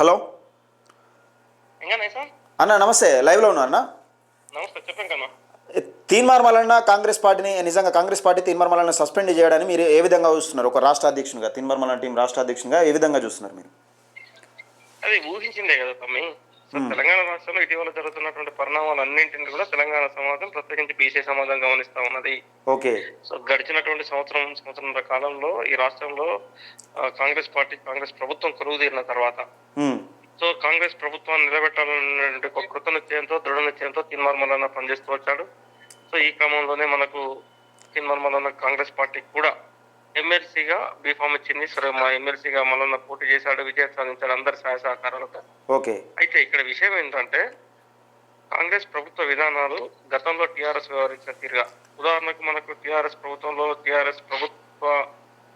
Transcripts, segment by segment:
Hello? అన్న నమస్తే. లైవ్లో ఉన్నా అన్న? నమస్తే చెప్పండి కన్నా. తీన్మార్ మల్లన్న కాంగ్రెస్ పార్టీని నిజంగా Congress party Teenmar Mallanna suspend చేయడాన్ని మీరు ఏ విధంగా చూస్తున్నారు? ఒక రాష్ట్ర అధ్యక్షునిగా తీన్మార్ మల్లన్న టీం రాష్ట్ర అధ్యక్షునిగా ఏ విధంగా చూస్తున్నారు మీరు? అది ఊహించిందే కదా సో తెలంగాణ రాష్ట్రంలో ఇటీవల జరుగుతున్నటువంటి పరిణామాలు అన్నింటిని కూడా తెలంగాణ సమాజం ప్రత్యేకించి బీసీ సమాజం గమనిస్తా ఉన్నది. ఓకే. సో గడిచినటువంటి సంవత్సరం సంవత్సరంన్నర కాలంలో ఈ రాష్ట్రంలో కాంగ్రెస్ పార్టీ కాంగ్రెస్ ప్రభుత్వం కొలువు తీరిన తర్వాత సో కాంగ్రెస్ ప్రభుత్వాన్ని నిలబెట్టాలనే ఒక కృత నిశ్చయంతో దృఢ నిశ్చయంతో తిన్మార్ మల్లన్న పనిచేస్తూ వచ్చాడు. సో ఈ క్రమంలోనే మనకు తిన్మార్ మల్లన్న కాంగ్రెస్ పార్టీ కూడా ఎమ్మెల్సీగా బీఫామ్ ఇచ్చింది. సరే మా ఎమ్మెల్సీగా మల్లన్న పోటీ చేశాడు విజయం సాధించాడు. అందరి సహాయ సహకారాలతో. ఓకే. అయితే ఇక్కడ విషయం ఏంటంటే కాంగ్రెస్ ప్రభుత్వ విధానాలు గతంలో టిఆర్ఎస్ వ్యవహరించిన తీరుగా. ఉదాహరణకు మనకు టిఆర్ఎస్ ప్రభుత్వంలో టిఆర్ఎస్ ప్రభుత్వ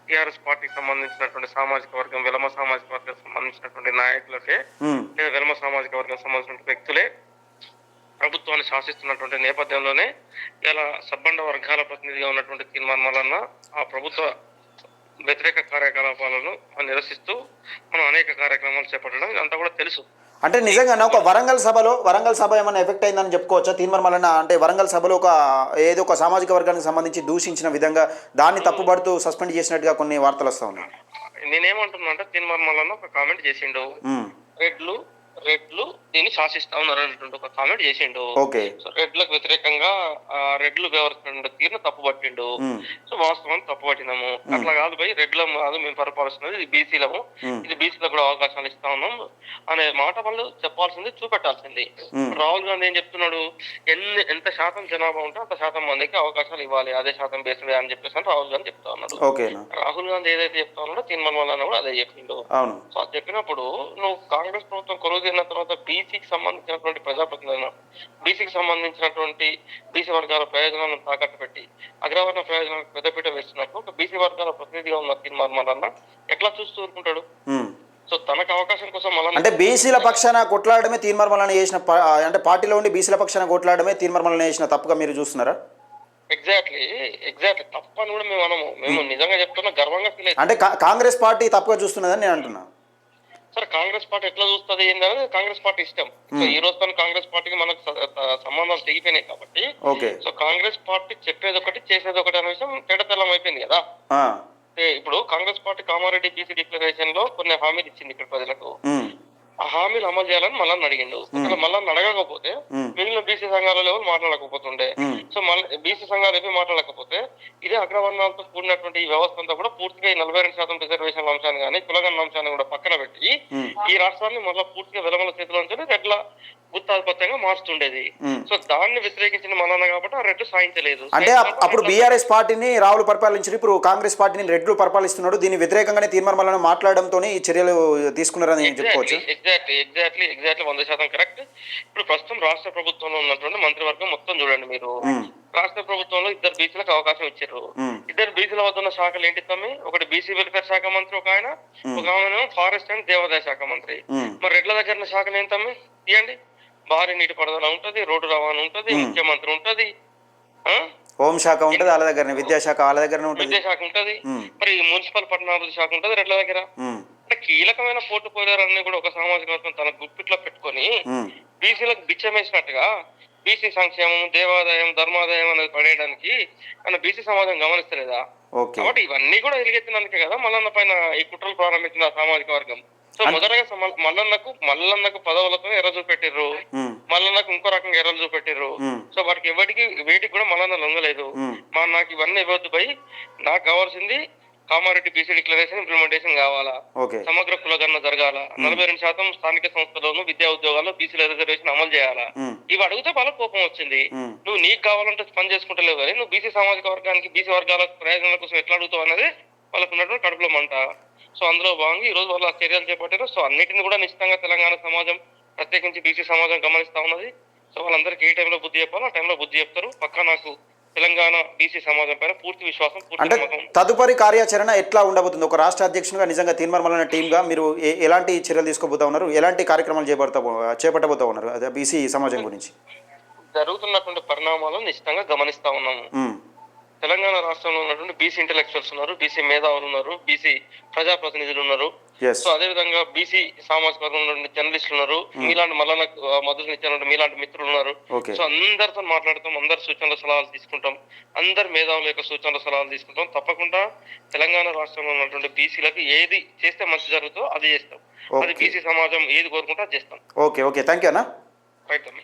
టిఆర్ఎస్ పార్టీకి సంబంధించినటువంటి సామాజిక వర్గం వెలమ సామాజిక వర్గం సంబంధించినటువంటి నాయకులకే లేదా వెలమ సామాజిక వర్గం సంబంధించిన వ్యక్తులే ప్రభుత్వాన్ని శాసిస్తున్నటువంటి నేపథ్యంలోనే ఇలా సబ్బండ వర్గాల ప్రతినిధిగా ఉన్నటువంటి తీర్మాన్ మల్లన్న ఆ ప్రభుత్వ వ్యతిరేక కార్యకలాపాలను నిరసిస్తూ మనం అనేక కార్యక్రమాలు చేపట్టడం ఇదంతా కూడా తెలుసు. అంటే నిజంగా ఒక వరంగల్ సభలో వరంగల్ సభ ఏమైనా ఎఫెక్ట్ అయిందని చెప్పుకోవచ్చా? తీన్మార్ మల్లన్న అంటే వరంగల్ సభలో ఒక ఏదో ఒక సామాజిక వర్గానికి సంబంధించి దూషించిన విధంగా దాన్ని తప్పుపడుతూ సస్పెండ్ చేసినట్టుగా కొన్ని వార్తలు వస్తూ ఉన్నాయి. నేనేమంటున్నా అంటే తీర్మాన్ మల్లన్న ఒక కామెంట్ చేసిండు. ఉమ్, రెడ్లు రెడ్లు దీన్ని శాసిస్తా ఉన్నారు అనేటువంటి ఒక కామెంట్ చేసిండు. సో రెడ్లకు వ్యతిరేకంగా ఆ రెడ్లు వ్యవహరిస్తున్న తీరును తప్పు పట్టిండు ఉమ్, సో వాస్తవం తప్పు పట్టినాము అట్లా కాదు పోయి రెడ్లం కాదు మేము పరిపాలిస్తున్నది ఇది బీసీలము ఉమ్, ఇది బీసీలకు కూడా అవకాశాలు ఇస్తా ఉన్నాం. అనే మాట వాళ్ళు చెప్పాల్సింది చూపెట్టాల్సింది. రాహుల్ గాంధీ ఏం చెప్తున్నాడు? ఎన్ని ఎంత శాతం జనాభా ఉంటే అంత శాతం మందికి అవకాశాలు ఇవ్వాలి. అదే శాతం బేస్డ్ అని చెప్పేసి అని రాహుల్ గాంధీ చెప్తా ఉన్నాడు. రాహుల్ గాంధీ ఏదైతే చెప్తా ఉన్నాడో తీర్మాన్ వల్ల కూడా అదే చెప్పిండు. సో చెప్పినప్పుడు నువ్వు కాంగ్రెస్ ప్రభుత్వం కొలువు తీరిన తర్వాత బీసీకి సంబంధించినటువంటి ప్రజాప్రతినిధులను బీసీకి సంబంధించినటువంటి బీసీ వర్గాల ప్రయోజనాలను తాకట్టు పెట్టి అగ్రవర్ణ ప్రయోజనాలకు పెద్దపీట వేస్తున్నప్పుడు ఒక బీసీ వర్గాల ప్రతినిధిగా ఉన్న తీర్మాన్ ఎట్లా చూస్తూ ఊరుకుంటాడు. సో తనకు అవకాశం కోసం మల్లన్న అంటే బీసీల పక్షాన కొట్లాడమే తీర్మార్ మల్లన్న చేసిన అంటే పార్టీలో ఉండి బీసీల పక్షాన కొట్లాడమే తీర్మార్ మల్లన్న చేసిన తప్పుగా మీరు చూస్తున్నారా? ఎగ్జాక్ట్లీ ఎగ్జాక్ట్లీ తప్పని కూడా మేము అనము. మేము నిజంగా చెప్తున్నా గర్వంగా ఫీల్ అంటే కాంగ్రెస్ పార్టీ తప్పుగా చూస్తున్నదని నేను అంటున్నా. కాంగ్రెస్ పార్టీ ఎట్లా చూస్తుంది ఏంటనేది కాంగ్రెస్ పార్టీ ఇష్టం. సో ఈ రోజు తన కాంగ్రెస్ పార్టీకి మనకు సంబంధాలు తెగిపోయినాయి కాబట్టి సో కాంగ్రెస్ పార్టీ చెప్పేది ఒకటి చేసేది ఒకటి అనే విషయం తెడతెల్లం అయిపోయింది కదా. ఇప్పుడు కాంగ్రెస్ పార్టీ కామారెడ్డి బీసీ డిక్లరేషన్లో కొన్ని హామీలు ఇచ్చింది ఇక్కడ ప్రజలకు. ఉమ్, ఆ హామీలు అమలు చేయాలని మళ్ళీ అడిగిండు. ఒకవేళ మళ్ళీ అడగకపోతే మిగిలిన బీసీ సంఘాల లెవెల్ మాట్లాడకపోతుండే? సో మళ్ళీ బీసీ సంఘాలు ఏమీ మాట్లాడకపోతే ఇదే అగ్రవర్ణాలతో కూడినటువంటి ఈ వ్యవస్థ అంతా కూడా పూర్తిగా ఈ నలభై రెండు శాతం రిజర్వేషన్ అంశాన్ని కానీ కులగన్న అంశాన్ని కూడా పక్కన పెట్టి ఈ రాష్ట్రాన్ని మళ్ళీ పూర్తిగా వెలమల చేతిలో ఉంచి రెడ్ల గుత్తాధిపత్యంగా మార్చుతుండేది ఉమ్. సో దాన్ని వ్యతిరేకించిన మల్లన్న కాబట్టి ఆ రెడ్లు సాధించలేదు. అంటే అప్- అప్పుడు బీఆర్ఎస్ పార్టీని రాహుల్ పరిపాలించారు. ఇప్పుడు కాంగ్రెస్ పార్టీని రెడ్లు పరిపాలిస్తున్నాడు. దీని వ్యతిరేకంగానే మల్లన్న మాట్లాడడంతో ఈ చర్యలు తీసుకున్నారని చెప్పుకోవచ్చు. ఎగ్జాక్ట్లీ ఎగ్జాక్ట్లీ ఎగ్జాక్ట్లీ వంద శాతం కరెక్ట్ ఇప్పుడు ప్రస్తుతం రాష్ట్ర ప్రభుత్వంలో ఉన్నటువంటి మంత్రివర్గం మొత్తం చూడండి మీరు. రాష్ట్ర ప్రభుత్వంలో ఇద్దరు బీసీలకు అవకాశం ఇచ్చారు. ఇద్దరు బీసీల వద్ద ఉన్న శాఖలు ఏంటి తమ్మి? ఒకటి బీసీ వెల్ఫేర్ శాఖ మంత్రి ఒక ఆయన ఒక ఆమె ఫారెస్ట్ అండ్ దేవాదాయ శాఖ మంత్రి. మరి రెడ్ల దగ్గర ఉన్న శాఖలు ఏంటి తమ్మి? తీయండి. భారీ నీటి పారుదల ఉంటది రోడ్డు రవాణా ఉంటది ముఖ్యమంత్రి ఉంటది? హోంశాఖ ఉంటుంది వాళ్ళ దగ్గరనే విద్యాశాఖ వాళ్ళ దగ్గరనే ఉంటుంది. విద్యాశాఖ ఉంటది. మరి మున్సిపల్ పట్టణాభివృద్ధి శాఖ ఉంటది రెడ్ల దగ్గర. అంటే కీలకమైన పోర్టుపోయిలన్నీ కూడా ఒక సామాజిక వర్గం తన గుప్పిట్లో పెట్టుకొని బీసీలకు బిచ్చం వేసినట్టుగా బీసీ సంక్షేమం దేవాదాయం ధర్మాదాయం అనేది పడేయడానికి మన బీసీ సమాజం గమనిస్తలేదా? కాబట్టి ఇవన్నీ కూడా ఎలుగెత్తినందుకే కదా మల్లన్న పైన ఈ కుట్రలు ప్రారంభించిన సామాజిక వర్గం. సో మొదటగా మల్లన్నకు మల్లన్నకు పదవులతో ఎర్ర చూపెట్టిర్రు. మల్లన్నకు ఇంకో రకంగా ఎర్రలు చూపెట్టిర్రు. సో వాటికి ఎవరికి వేటికి కూడా మల్లన్న లొంగలేదు. మా నాకు ఇవన్నీ ఇవ్వద్దు పోయి నాకు కావాల్సింది కామారెడ్డి బీసీ డిక్లరేషన్ ఇంప్లిమెంటేషన్ కావాలా? సమగ్ర కులగణన జరగాల? నలభై రెండు శాతం స్థానిక సంస్థలోను విద్యా ఉద్యోగాల్లో బీసీల రిజర్వేషన్ అమలు చేయాలా? ఇవి అడిగితే వాళ్ళకి కోపం వచ్చింది. నువ్వు నీకు కావాలంటే పని చేసుకుంటలేవు కానీ నువ్వు బీసీ సామాజిక వర్గానికి బీసీ వర్గాల ప్రయోజనాల కోసం ఎట్లా అడుగుతావు అనేది వాళ్ళకు ఉన్నటువంటి కడుపులో మంట. సో అందులో భాగంగా ఈ రోజు వాళ్ళ చర్యలు చేపట్టారు. సో అన్నిటిని కూడా నిశ్చితంగా తెలంగాణ సమాజం ప్రత్యేకించి బీసీ సమాజం గమనిస్తా ఉన్నది. సో వాళ్ళందరికీ ఏ టైంలో బుద్ధి చెప్పాలో ఆ టైంలో బుద్ధి చెప్తారు. పక్కా నాకు తెలంగాణ బీసీ సమాజం పైన పూర్తి విశ్వాసం అంటే తదుపరి కార్యాచరణ ఎట్లా ఉండబోతుంది? ఒక రాష్ట్ర అధ్యక్షునిగా నిజంగా తీర్మార్ మల్లన్న టీంగా మీరు ఏ- ఎలాంటి చర్యలు తీసుకోబోతా ఉన్నారు? ఎలాంటి కార్యక్రమాలు చేపడతా చేపట్టబోతా ఉన్నారు? అదే బీసీ సమాజం గురించి. జరుగుతున్నటువంటి పరిణామాలను నిశ్చితంగా గమనిస్తా ఉన్నాము. తెలంగాణ రాష్ట్రంలో ఉన్నటువంటి బీసీ ఇంటెలెక్చువల్స్ ఉన్నారు బీసీ మేధావులు ఉన్నారు బీసీ ప్రజాప్రతినిధులు ఉన్నారు. సో అదే విధంగా బీసీ సామాజిక వర్గంలో జర్నలిస్టులు ఉన్నారు. మీలాంటి మళ్ళా మద్దతు ఇచ్చారంటే మీలాంటి మిత్రులు ఉన్నారు. సో అందరితో మాట్లాడతాం అందరి సూచనల సలహాలు తీసుకుంటాం అందరి మేధావుల యొక్క సూచనల సలహాలు తీసుకుంటాం. తప్పకుండా తెలంగాణ రాష్ట్రంలో ఉన్నటువంటి బీసీలకు ఏది చేస్తే మంచి జరుగుతుందో అది చేస్తాం. అది. బీసీ సమాజం ఏది కోరుకుంటే అది చేస్తాం. ఓకే ఓకే థ్యాంక్ యూ అన్న. రైట్ అమ్మ.